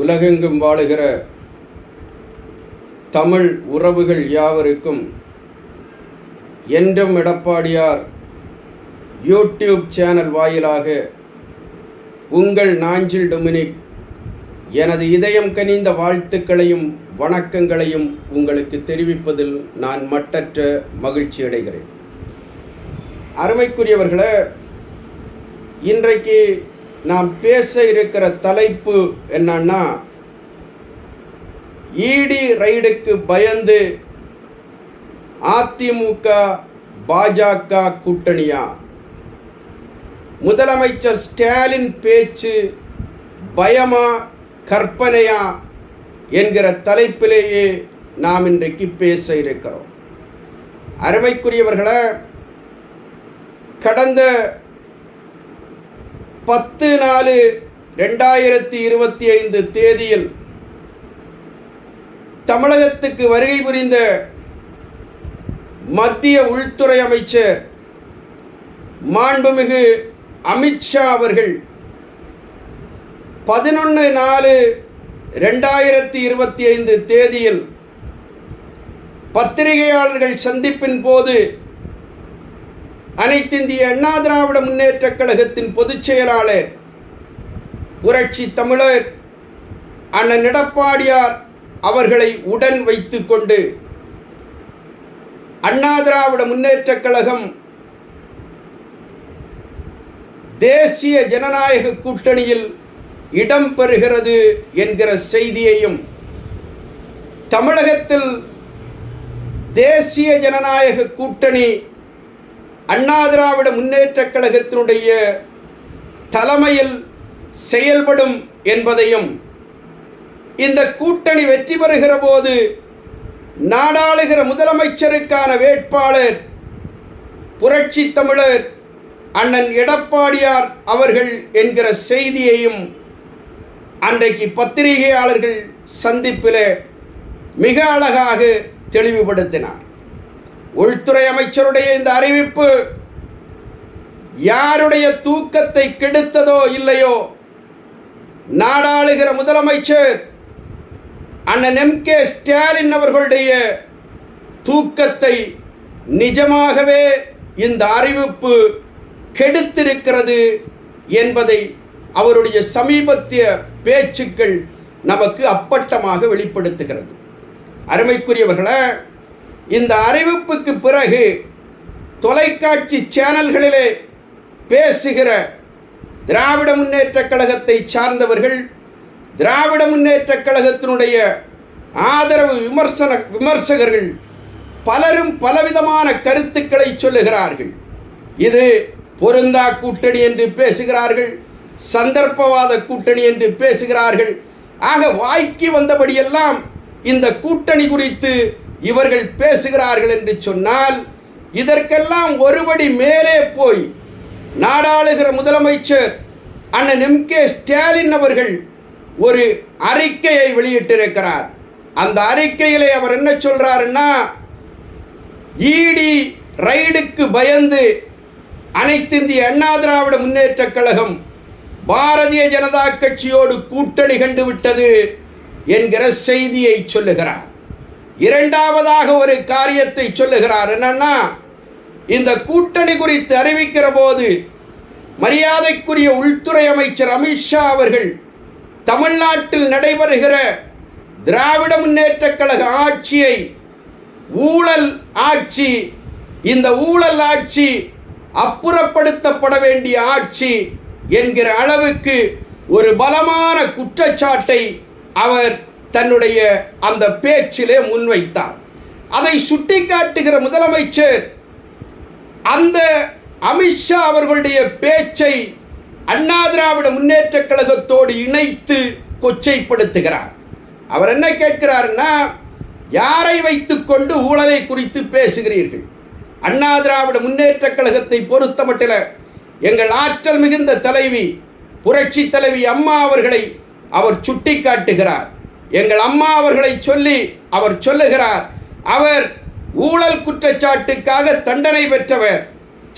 உலகெங்கும் வாழுகிற தமிழ் உறவுகள் யாவருக்கும் என்றும் எடப்பாடியார் யூடியூப் சேனல் வாயிலாக உங்கள் நாஞ்சில் டொமினிக் எனது இதயம் கனிந்த வாழ்த்துக்களையும் வணக்கங்களையும் உங்களுக்கு தெரிவிப்பதில் நான் மட்டற்ற மகிழ்ச்சி அடைகிறேன். அருமைக்குரியவர்களே இன்றைக்கு நாம் பேச இருக்கிற தலைப்பு என்னன்னா ஈடி ரைடுக்கு பயந்து அதிமுக பாஜக கூட்டணியா? முதலமைச்சர் ஸ்டாலின் பேச்சு பயமா கற்பனையா என்கிற தலைப்பிலேயே நாம் இன்றைக்கு பேச இருக்கிறோம். அருமைக்குரியவர்களை கடந்த பத்து நாலு ரெண்டாயிரத்தி இருபத்தி ஐந்து தேதியில் தமிழகத்துக்கு வருகை புரிந்த மத்திய உள்துறை அமைச்சர் மாண்புமிகு அமித்ஷா அவர்கள் பதினொன்று நாலு ரெண்டாயிரத்தி இருபத்தி ஐந்து தேதியில் பத்திரிகையாளர்கள் சந்திப்பின் போது அனைத்திந்திய அண்ணா திராவிட முன்னேற்றக் கழகத்தின் பொதுச் செயலாளர் புரட்சி தமிழர் அண்ணன் எடப்பாடியார் அவர்களை உடன் வைத்து கொண்டு அண்ணா திராவிட முன்னேற்றக் கழகம் தேசிய ஜனநாயக கூட்டணியில் இடம் பெறுகிறது என்கிற செய்தியையும் தமிழகத்தில் தேசிய ஜனநாயக கூட்டணி அண்ணா திராவிட முன்னேற்றக் கழகத்தினுடைய தலைமையில் செயல்படும் என்பதையும் இந்த கூட்டணி வெற்றி பெறுகிற போது நாடாளுகிற முதலமைச்சருக்கான வேட்பாளர் புரட்சி தமிழர் அண்ணன் எடப்பாடியார் அவர்கள் என்கிற செய்தியையும் அன்றைக்கு பத்திரிகையாளர்கள் சந்திப்பில் மிக அழகாக தெளிவுபடுத்தினார். உள்துறை அமைச்சருடைய இந்த அறிவிப்பு யாருடைய தூக்கத்தை கெடுத்ததோ இல்லையோ நாடாளுகிற முதலமைச்சர் அண்ணன் எம் கே ஸ்டாலின் அவர்களுடைய தூக்கத்தை நிஜமாகவே இந்த அறிவிப்பு கெடுத்திருக்கிறது என்பதை அவருடைய சமீபத்திய பேச்சுக்கள் நமக்கு அப்பட்டமாக வெளிப்படுத்துகிறது. அருமைக்குரியவர்களை இந்த அறிவிப்புக்கு பிறகு தொலைக்காட்சி சேனல்களிலே பேசுகிற திராவிட முன்னேற்றக் கழகத்தை சார்ந்தவர்கள் திராவிட முன்னேற்றக் கழகத்தினுடைய ஆதரவு விமர்சன விமர்சகர்கள் பலரும் பலவிதமான கருத்துக்களை சொல்லுகிறார்கள். இது பொருந்தா கூட்டணி என்று பேசுகிறார்கள் சந்தர்ப்பவாத கூட்டணி என்று பேசுகிறார்கள். ஆக வாய்க்கு வந்தபடியெல்லாம் இந்த கூட்டணி குறித்து இவர்கள் பேசுகிறார்கள் என்று சொன்னால் இதற்கெல்லாம் ஒருபடி மேலே போய் நாடாளுகிற முதலமைச்சர் அண்ணன் எம் கே ஸ்டாலின் அவர்கள் ஒரு அறிக்கையை வெளியிட்டிருக்கிறார். அந்த அறிக்கையிலே அவர் என்ன சொல்றாருன்னா ஈடி ரைடுக்கு பயந்து அனைத்திந்திய அண்ணா திராவிட முன்னேற்றக் கழகம் பாரதிய ஜனதா கட்சியோடு கூட்டணி கண்டு விட்டது என்கிற செய்தியை சொல்லுகிறார். இரண்டாவதாக ஒரு காரியத்தை சொல்லுகிறார். என்னன்னா இந்த கூட்டணி குறித்து அறிவிக்கிற போது மரியாதைக்குரிய உள்துறை அமைச்சர் அமித்ஷா அவர்கள் தமிழ்நாட்டில் நடைபெறுகிற திராவிட முன்னேற்றக் கழக ஆட்சியை ஊழல் ஆட்சி இந்த ஊழல் ஆட்சி அப்புறப்படுத்தப்பட வேண்டிய ஆட்சி என்கிற அளவுக்கு ஒரு பலமான குற்றச்சாட்டை அவர் தன்னுடைய அந்த பேச்சிலே முன்வைத்தார். அதை சுட்டிக்காட்டுகிற முதலமைச்சர் அந்த அமித்ஷா அவர்களுடைய பேச்சை அண்ணா திராவிட முன்னேற்ற கழகத்தோடு இணைத்து கொச்சைப்படுத்துகிறார். அவர் என்ன கேட்கிறாருன்னா யாரை வைத்துக்கொண்டு ஊழலை குறித்து பேசுகிறீர்கள்? அண்ணா திராவிட முன்னேற்ற கழகத்தை பொறுத்தமட்டில் எங்கள் ஆற்றல் மிகுந்த தலைவி புரட்சி தலைவி அம்மா அவர்களை அவர் சுட்டிக்காட்டுகிறார். எங்கள் அம்மா அவர்களை சொல்லி அவர் சொல்லுகிறார் அவர் ஊழல் குற்றச்சாட்டுக்காக தண்டனை பெற்றவர்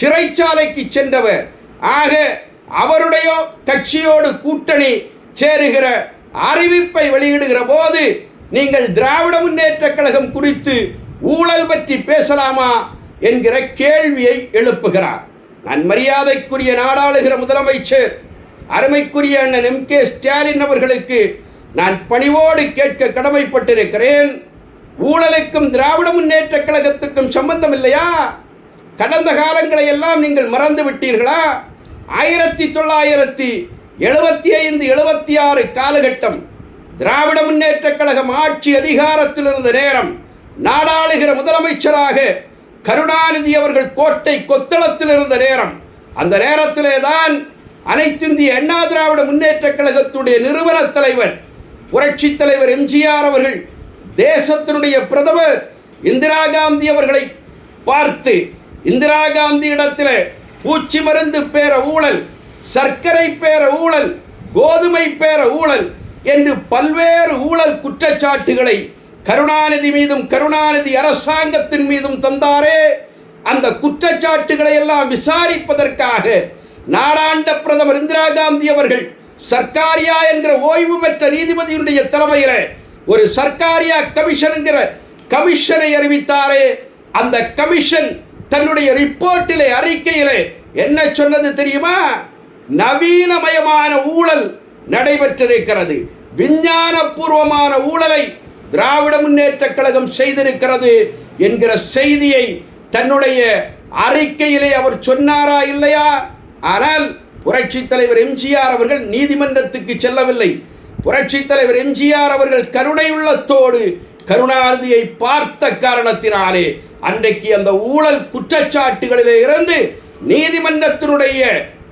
சிறைச்சாலைக்கு சென்றவர். ஆக அவருடைய கட்சியோடு கூட்டணி சேருகிற அறிவிப்பை வெளியிடுகிற போது நீங்கள் திராவிட முன்னேற்ற கழகம் குறித்து ஊழல் பற்றி பேசலாமா? என்கிற கேள்வியை எழுப்புகிறார். நான் மரியாதைக்குரிய நாடாளுகிற முதலமைச்சர் அருமைக்குரிய அண்ணன் எம் கே ஸ்டாலின் அவர்களுக்கு நான் பணிவோடு கேட்க கடமைப்பட்டிருக்கிறேன். ஊழலுக்கும் திராவிட முன்னேற்றக் கழகத்துக்கும் சம்பந்தம் இல்லையா கடந்த காலங்களை எல்லாம் நீங்கள் மறந்து விட்டீர்களா? ஆயிரத்தி தொள்ளாயிரத்தி எழுபத்தி ஐந்து எழுபத்தி ஆறு காலகட்டம் திராவிட முன்னேற்ற கழகம் ஆட்சி அதிகாரத்தில் இருந்த நேரம் நாடாளுகிற முதலமைச்சராக கருணாநிதி அவர்கள் கோட்டை கொத்தளத்தில் இருந்த நேரம் அந்த நேரத்திலே தான் அனைத்திந்திய அண்ணா திராவிட முன்னேற்றக் கழகத்துடைய நிறுவன தலைவர் புரட்சி தலைவர் எம்ஜிஆர் அவர்கள் தேசத்தினுடைய பிரதமர் இந்திரா காந்தி அவர்களை பார்த்து இந்திரா காந்தி இடத்தில் பூச்சி மருந்து பேர ஊழல் சர்க்கரை பேர ஊழல் கோதுமை பேர ஊழல் என்று பல்வேறு ஊழல் குற்றச்சாட்டுகளை கருணாநிதி மீதும் கருணாநிதி அரசாங்கத்தின் மீதும் தந்தாரே. அந்த குற்றச்சாட்டுகளை எல்லாம் விசாரிப்பதற்காக நாடாண்ட பிரதமர் இந்திரா காந்தி அவர்கள் சர்க்காரியா என்கிற ஓய்வு பெற்ற நீதிபதியினுடைய தலைமையில் ஒரு சர்க்காரியா கமிஷன் என்கிற கமிஷனை அறிவித்தாரே. அந்த கமிஷன் தன்னுடைய ரிப்போர்ட்டிலே அறிக்கையிலே என்ன சொன்னது தெரியுமா? நவீனமயமான ஊழல் நடைபெற்றிருக்கிறது. விஞ்ஞானபூர்வமான ஊழலை திராவிட முன்னேற்ற கழகம் செய்திருக்கிறது என்கிற செய்தியை தன்னுடைய அறிக்கையிலே அவர் சொன்னாரா இல்லையா? ஆனால் புரட்சி தலைவர் எம்ஜிஆர் அவர்கள் நீதிமன்றத்துக்கு செல்லவில்லை. புரட்சி தலைவர் எம்ஜிஆர் அவர்கள் கருணையுள்ளத்தோடு கருணாநிதியை பார்த்த காரணத்தினாலே அன்றைக்கு அந்த ஊழல் குற்றச்சாட்டுகளிலே இருந்து நீதிமன்றத்தினுடைய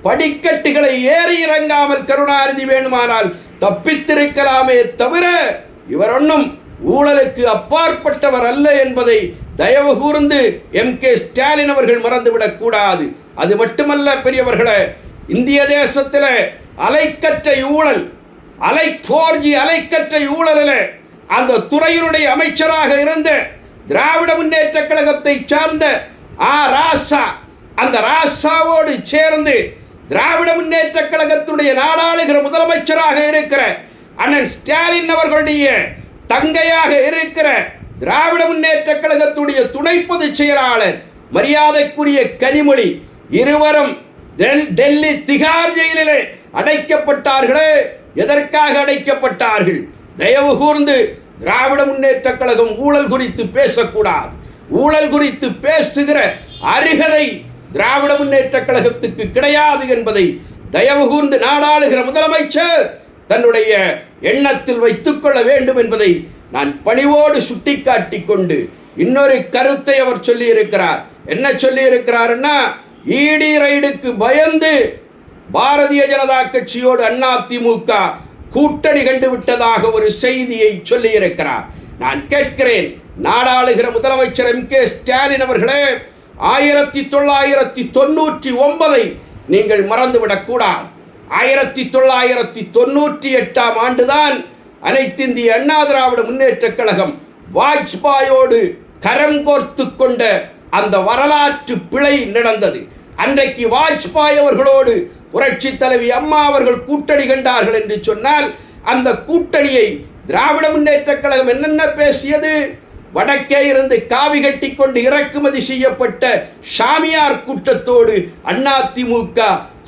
படிக்கட்டுகளை ஏறி இறங்காமல் கருணாநிதி வேணுமானால் தப்பித்திருக்கலாமே தவிர இவர் ஒன்றும் ஊழலுக்கு அப்பாற்பட்டவர் அல்ல என்பதை தயவு கூர்ந்து எம் கே ஸ்டாலின் அவர்கள் மறந்துவிடக் கூடாது அது மட்டுமல்ல பெரியவர்களை இந்திய தேசத்தில் அலைக்கற்றை ஊழல் அலை போர்ஜி அலைக்கற்றை ஊழலில் அந்த துறையினுடைய அமைச்சராக இருந்த திராவிட முன்னேற்ற கழகத்தை சார்ந்த ஆ ராசா அந்த ராசாவோடு சேர்ந்து திராவிட முன்னேற்ற கழகத்துடைய நாடாளுகிற முதலமைச்சராக இருக்கிற அண்ணன் ஸ்டாலின் அவர்களுடைய தங்கையாக இருக்கிற திராவிட முன்னேற்ற கழகத்துடைய துணை பொதுச் செயலாளர் மரியாதைக்குரிய கனிமொழி இருவரும் டெல்லி திகார் ஜெயிலிலே அடைக்கப்பட்டார்களே. எதற்காக அடைக்கப்பட்டார்கள்? தயவு கூர்ந்து திராவிட முன்னேற்ற கழகம் ஊழல் குறித்து பேசக்கூடாது. ஊழல் குறித்து பேசுகிற அருகதை திராவிட முன்னேற்ற கழகத்துக்கு கிடையாது என்பதை தயவு கூர்ந்து நாடாளுகிற முதலமைச்சர் தன்னுடைய எண்ணத்தில் வைத்துக் கொள்ள வேண்டும் என்பதை நான் பணிவோடு சுட்டிக்காட்டி கொண்டு இன்னொரு கருத்தை அவர் சொல்லியிருக்கிறார். என்ன சொல்லியிருக்கிறாருன்னா ஈடி ரைடுக்கு பயந்து பாரதிய ஜனதா கட்சியோடு அதிமுக கூட்டணி கண்டு விட்டதாக ஒரு செய்தியை சொல்லியிருக்கிறார். நான் கேட்கிறேன் நாடாளுகிற முதலமைச்சர் எம் கே ஸ்டாலின் அவர்களே ஆயிரத்தி தொள்ளாயிரத்தி தொண்ணூற்றி ஒன்பதை நீங்கள் மறந்துவிடக்கூடாது. ஆயிரத்தி தொள்ளாயிரத்தி தொண்ணூற்றி எட்டாம் ஆண்டுதான் அனைத்திந்திய அண்ணா திராவிட முன்னேற்றக் கழகம் வாஜ்பாயோடு கரம் கோர்த்து கொண்ட அந்த வரலாற்று பிழை நடந்தது. அன்றைக்கு வாஜ்பாய் அவர்களோடு புரட்சி தலைவி அம்மா அவர்கள் கூட்டணி கண்டார்கள் என்று சொன்னால் அந்த கூட்டணியை திராவிட முன்னேற்ற கழகம் என்னென்ன பேசியது? வடக்கே இருந்து காவி கட்டி கொண்டு இறக்குமதி செய்யப்பட்ட சாமியார் கூட்டத்தோடு அதிமுக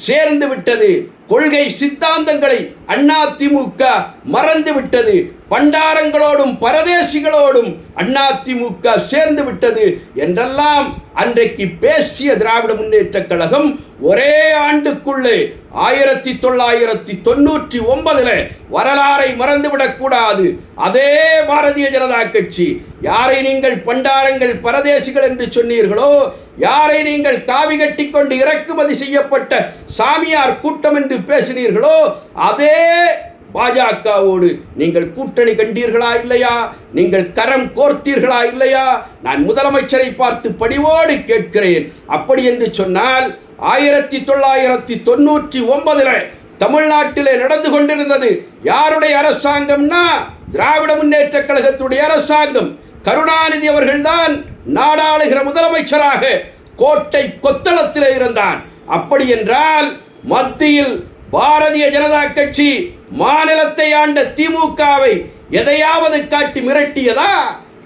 சேர்ந்து விட்டது. கொள்கை சித்தாந்தங்களை அதிமுக மறந்து விட்டது பண்டாரங்களோடும் பரதேசிகளோடும் அதிமுக சேர்ந்து விட்டது என்றெல்லாம் அன்றைக்கு பேசிய திராவிட முன்னேற்ற கழகம் ஒரே ஆண்டுக்குள்ளே ஆயிரத்தி தொள்ளாயிரத்தி தொண்ணூற்றி ஒன்பதுல வரலாறை மறந்துவிடக்கூடாது அதே பாரதிய ஜனதா கட்சி யாரை நீங்கள் பண்டாரங்கள் பரதேசிகள் என்று சொன்னீர்களோ யாரை நீங்கள் காவி கட்டிக்கொண்டு இறக்குமதி செய்யப்பட்ட சாமியார் கூட்டம் என்று பேசினீர்களோ அதே பாஜகவோடு நீங்கள் கூட்டணி கண்டீர்களா இல்லையா? நீங்கள் கரம் கோர்த்தீர்களா இல்லையா? நான் முதலமைச்சரை பார்த்து பணிவோடு கேட்கிறேன். அப்படி என்று சொன்னால் ஆயிரத்தி தொள்ளாயிரத்தி தொண்ணூற்றி ஒன்பதுல தமிழ்நாட்டிலே நடந்து கொண்டிருந்தது யாருடைய அரசாங்கம்னா திராவிட முன்னேற்ற கழகத்துடைய அரசாங்கம். கருணாநிதி அவர்கள்தான் நாடாளுகிற முதலமைச்சராக கோட்டை கொத்தளத்திலே இருந்தார் அப்படி என்றால் மத்தியில் பாரதிய ஜனதா கட்சி மாநிலத்தை ஆண்ட திமுகவை எதையாவது காட்டி மிரட்டியதா?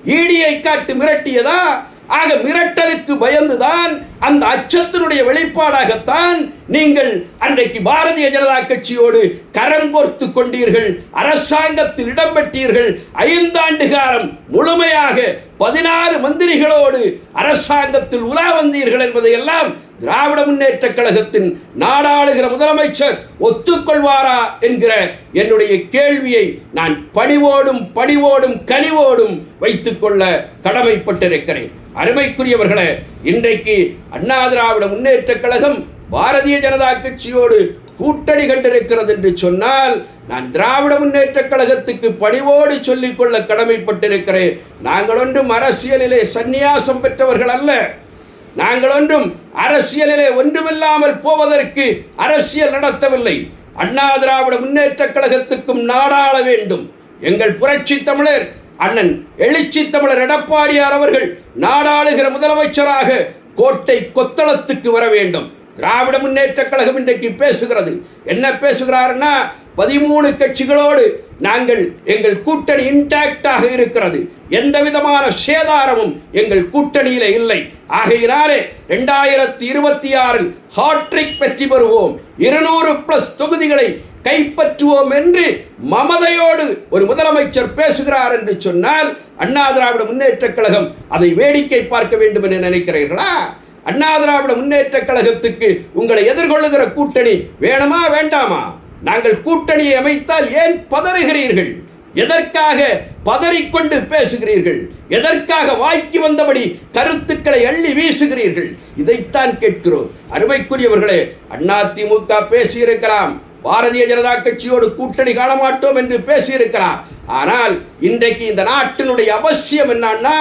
ஈடியை காட்டி மிரட்டியதா? ஆக மிரட்டலுக்கு பயந்துதான் அந்த அச்சத்தினுடைய வெளிப்பாடாகத்தான் நீங்கள் அன்றைக்கு பாரதிய ஜனதா கட்சியோடு கரம் கோர்த்து கொண்டீர்கள் அரசாங்கத்தில் இடம்பெற்றீர்கள். ஐந்தாண்டு காலம் முழுமையாக பதினாறு மந்திரிகளோடு அரசாங்கத்தில் உலா வந்தீர்கள் என்பதையெல்லாம் திராவிட முன்னேற்ற கழகத்தின் நாடாளுகிற முதலமைச்சர் ஒத்துக்கொள்வாரா என்கிற என்னுடைய கேள்வியை நான் பணிவோடும் பணிவோடும் கனிவோடும் வைத்துக்கொள்ள கடமைப்பட்டிருக்கிறேன். அருமைக்குரியவர்களே இன்றைக்கு அண்ணா திராவிட முன்னேற்ற கழகம் பாரதிய ஜனதா கட்சியோடு கூட்டணி கண்டிருக்கிறது என்று சொன்னால் நான் திராவிட முன்னேற்ற கழகத்துக்கு பணிவோடு சொல்லிக்கொள்ள கடமைப்பட்டிருக்கிறேன். நாங்கள் ஒன்றும் அரசியலிலே சந்நியாசம் பெற்றவர்கள் அல்ல. நாங்கள் ஒன்றும் அரசியலிலே ஒன்றுமில்லாமல் போவதற்கு அரசியல் நடத்தவில்லை. அண்ணா திராவிட முன்னேற்ற கழகத்துக்கும் நாடாள வேண்டும். எங்கள் புரட்சி தமிழர் அண்ணன் எழுச்சி தமிழர் எடப்பாடியார் அவர்கள் நாடாளுகிற முதலமைச்சராக கோட்டை கொத்தளத்துக்கு வர வேண்டும். திராவிட முன்னேற்ற கழகம் இன்றைக்கு பேசுகிறது. என்ன பேசுகிறாருன்னா பதிமூணு கட்சிகளோடு நாங்கள் எங்கள் கூட்டணி இன்டாக்டாக இருக்கிறது. எந்த விதமான சேதாரமும் எங்கள் கூட்டணியில இல்லை. ஆகையினாலே ரெண்டாயிரத்தி இருபத்தி ஆறில் ஹாட்ரிக் வெற்றி பெறுவோம். இருநூறு பிளஸ் தொகுதிகளை கைப்பற்றுவோம் என்று மமதையோடு ஒரு முதலமைச்சர் பேசுகிறார் என்று சொன்னால் அண்ணா திராவிட முன்னேற்ற கழகம் அதை வேடிக்கை பார்க்க வேண்டும் என்று நினைக்கிறீர்களா? அண்ணா திராவிட முன்னேற்ற கழகத்துக்கு உங்களை எதிர்கொள்ளுகிற கூட்டணி வேணுமா வேண்டாமா? நாங்கள் கூட்டணியை அமைத்தால் ஏன் பதறுகிறீர்கள்? எதற்காக பதறிக்கொண்டு பேசுகிறீர்கள்? எதற்காக வாய்க்கு வந்தபடி கருத்துக்களை அள்ளி வீசுகிறீர்கள்? இதைத்தான் கேட்கிறோம். அருமைக்குரியவர்களே அதிமுக பேசியிருக்கலாம். பாரதிய ஜனதா கட்சியோடு கூட்டணி காணமாட்டோம் என்று பேசியிருக்கலாம். ஆனால் இன்றைக்கு இந்த நாட்டினுடைய அவசியம் என்னன்னா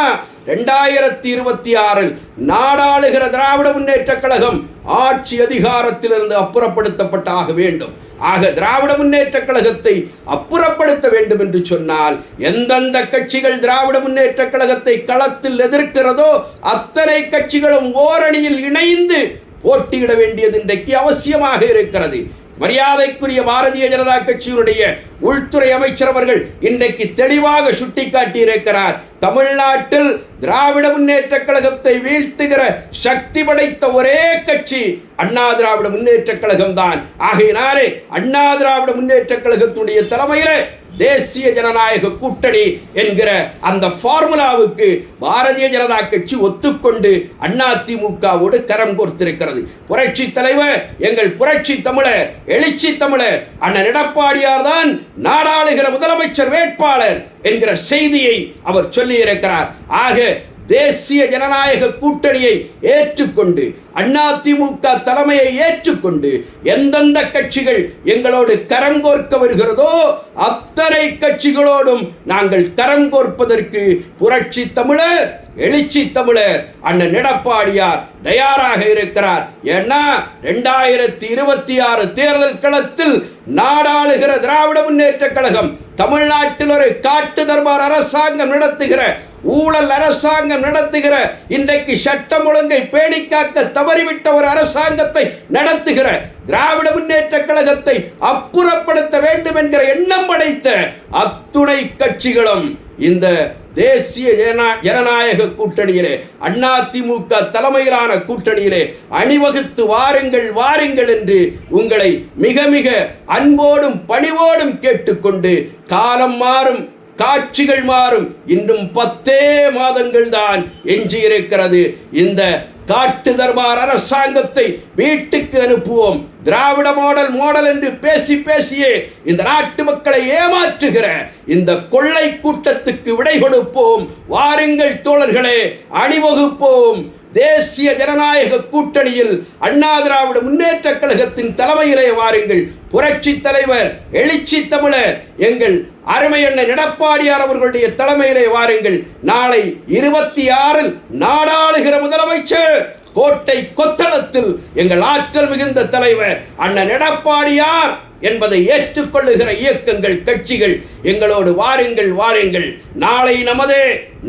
ரெண்டாயிரத்தி இருபத்தி ஆறில் நாடாளுகிற திராவிட முன்னேற்ற கழகம் ஆட்சி அதிகாரத்திலிருந்து அப்புறப்படுத்தப்பட்ட ஆக வேண்டும். ஆக திராவிட முன்னேற்ற கழகத்தை அப்புறப்படுத்த வேண்டும் என்று சொன்னால் எந்தெந்த கட்சிகள் திராவிட முன்னேற்ற கழகத்தை களத்தில் எதிர்க்கிறதோ அத்தனை கட்சிகளும் ஓரணியில் இணைந்து போட்டியிட வேண்டியது இன்றைக்கு அவசியமாக இருக்கிறது. மரியாதைக்குரிய பாரதிய ஜனதா கட்சியினுடைய உள்துறை அமைச்சர் அவர்கள் இன்றைக்கு தெளிவாக சுட்டிக்காட்டியிருக்கிறார். தமிழ்நாட்டில் திராவிட முன்னேற்ற கழகத்தை வீழ்த்துகிற சக்தி படைத்த ஒரே கட்சி அண்ணா திராவிட முன்னேற்ற கழகம் தான் ஆகையினாலே அண்ணா திராவிட முன்னேற்ற கழகத்துடைய தலைமையிலே தேசிய ஜனநாயக கூட்டணி என்கிற அந்த ஃபார்முலாவுக்கு பாரதிய ஜனதா கட்சி ஒத்துக்கொண்டு அதிமுகவோடு கரம் கோர்த்திருக்கிறது. புரட்சி தலைவர் எங்கள் புரட்சி தமிழர் எழுச்சி தமிழர் அண்ணன் எடப்பாடியார் தான் நாடாளுகிற முதலமைச்சர் வேட்பாளர் என்கிற செய்தியை அவர் சொல்லியிருக்கிறார். ஆக தேசிய ஜனநாயக கூட்டணியை ஏற்றுக்கொண்டு அதிமுக தலைமையை ஏற்றுக்கொண்டு எந்தெந்த கட்சிகள் எங்களோடு கரம் கோர்க்க வருகிறதோ அத்தனை கட்சிகளோடும் நாங்கள் கரம் கோர்ப்பதற்கு புரட்சி தமிழர்! எழுச்சி தமிழர் அண்ணன் எடப்பாடியார் தயாராக இருக்கிறார். ஏன்னா ரெண்டாயிரத்தி இருபத்தி ஆறு தேர்தல் களத்தில் நாடாளுகிற திராவிட முன்னேற்ற கழகம் தமிழ்நாட்டில் ஒரு காட்டு தர்பார் அரசாங்கம் நடத்துகிற ஊழல் அரசாங்கம் நடத்துகிற இன்றைக்கு சட்டம் ஒழுங்கை பேணி காக்க தவறிவிட்ட ஒரு அரசாங்கத்தை நடத்துகிற திராவிட முன்னேற்ற கழகத்தை அப்புறப்படுத்த வேண்டும் என்கிற எண்ணம் படைத்த அத்துணை கட்சிகளும் இந்த தேசிய ஜன- ஜனநாயக கூட்டணியிலே அதிமுக தலைமையிலான கூட்டணியிலே அணிவகுத்து வாருங்கள் வாருங்கள் என்று உங்களை மிக மிக அன்போடும் பணிவோடும் கேட்டுக்கொண்டு காலம் மாறும் காட்சிகள் மாறும். இன்னும் பத்தே மாதங்கள் தான் எஞ்சியிருக்கிறது இந்த காட்டு தர்பார் அரசாங்கத்தை வீட்டுக்கு அனுப்புவோம். திராவிட மாடல் மாடல் என்று பேசி பேசியே இந்த நாட்டு மக்களை ஏமாற்றுகிற இந்த கொள்ளை கூட்டத்துக்கு விடை கொடுப்போம். வாருங்கள் தோழர்களே அணிவகுப்போம். தேசிய ஜனநாயக கூட்டணியில் அண்ணா திராவிட முன்னேற்ற கழகத்தின் தலைமையிலே வாருங்கள். புரட்சி தலைவர் எழுச்சி தமிழர் எங்கள் அருமை அண்ணன் எடப்பாடியார் அவர்களுடைய தலைமையிலே வாருங்கள். நாளை இருபத்தி ஆறில் நாடாளுகிற முதலமைச்சர் கோட்டை கொத்தளத்தில் எங்கள் ஆற்றல் மிகுந்த தலைவர் அண்ணன் எடப்பாடியார் என்பதை ஏற்றுக்கொள்ளுகிற இயக்கங்கள் கட்சிகள் எங்களோடு வாருங்கள் வாருங்கள். நாளை நமதே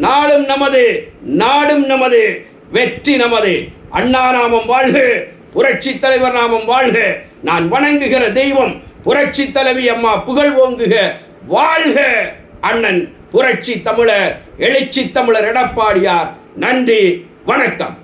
நாளும் நமதே நாடும் நமதே. வெற்றி நமது. அண்ணா நாமம் வாழ்க. புரட்சி தலைவர் நாமம் வாழ்க. நான் வணங்குகிற தெய்வம் புரட்சி தலைவி அம்மா புகழ் ஓங்குக. வாழ்க அண்ணன் புரட்சி தமிழர் எழுச்சி தமிழர் எடப்பாடியார். நன்றி வணக்கம்.